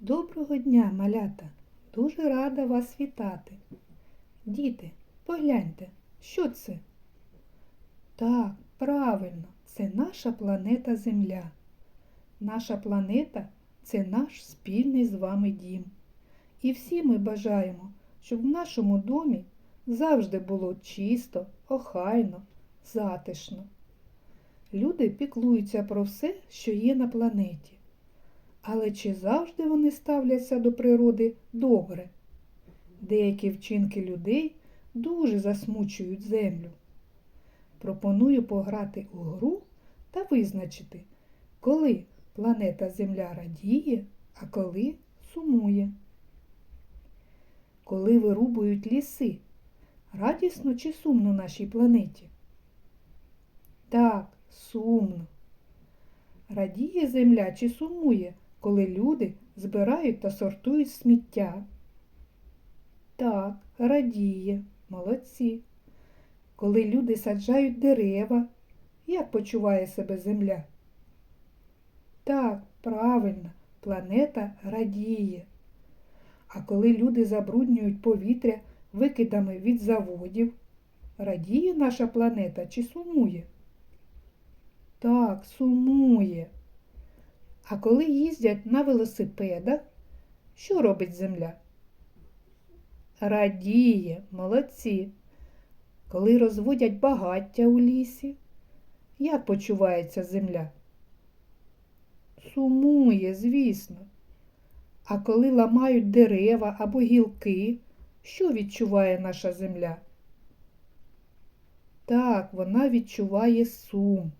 Доброго дня, малята! Дуже рада вас вітати. Діти, погляньте, що це? Так, правильно, це наша планета Земля. Наша планета це наш спільний з вами дім. І всі ми бажаємо, щоб в нашому домі завжди було чисто, охайно, затишно. Люди піклуються про все, що є на планеті. Але чи завжди вони ставляться до природи добре? Деякі вчинки людей дуже засмучують землю. Пропоную пограти у гру та визначити, коли планета Земля радіє, а коли сумує. Коли вирубують ліси, радісно чи сумно нашій планеті? Так, сумно. Радіє земля чи сумує, коли люди збирають та сортують сміття? Так, радіє, молодці. Коли люди саджають дерева, як почуває себе земля? Так, правильно, планета радіє. А коли люди забруднюють повітря викидами від заводів, радіє наша планета чи сумує? Так, сумує. А коли їздять на велосипедах, що робить земля? Радіє, молодці. Коли розводять багаття у лісі, як почувається земля? Сумує, звісно. А коли ламають дерева або гілки, що відчуває наша земля? Так, вона відчуває сум.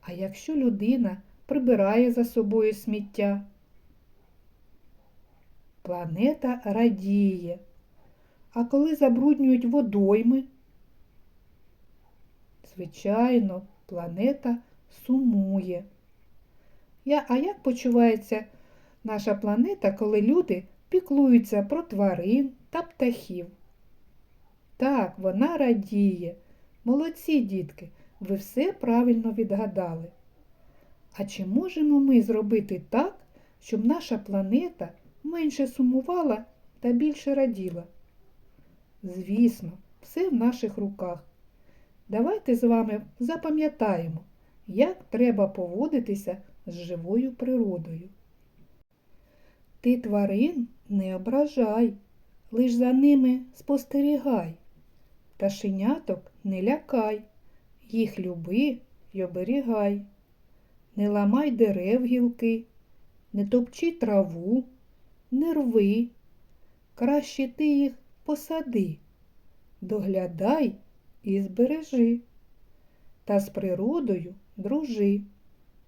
А якщо людина прибирає за собою сміття, планета радіє. А коли забруднюють водойми, звичайно, планета сумує. Я, А як почувається наша планета, коли люди піклуються про тварин та птахів? Так, вона радіє. Молодці, дітки, ви все правильно відгадали. А чи можемо ми зробити так, щоб наша планета менше сумувала та більше раділа? Звісно, все в наших руках. Давайте з вами запам'ятаємо, як треба поводитися з живою природою. Ти тварин не ображай, лиш за ними спостерігай. Пташеняток не лякай, їх люби й оберігай. Не ламай дерев гілки, не топчи траву, не рви. Краще ти їх посади, доглядай і збережи. Та з природою дружи,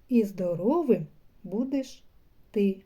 і здоровим будеш ти.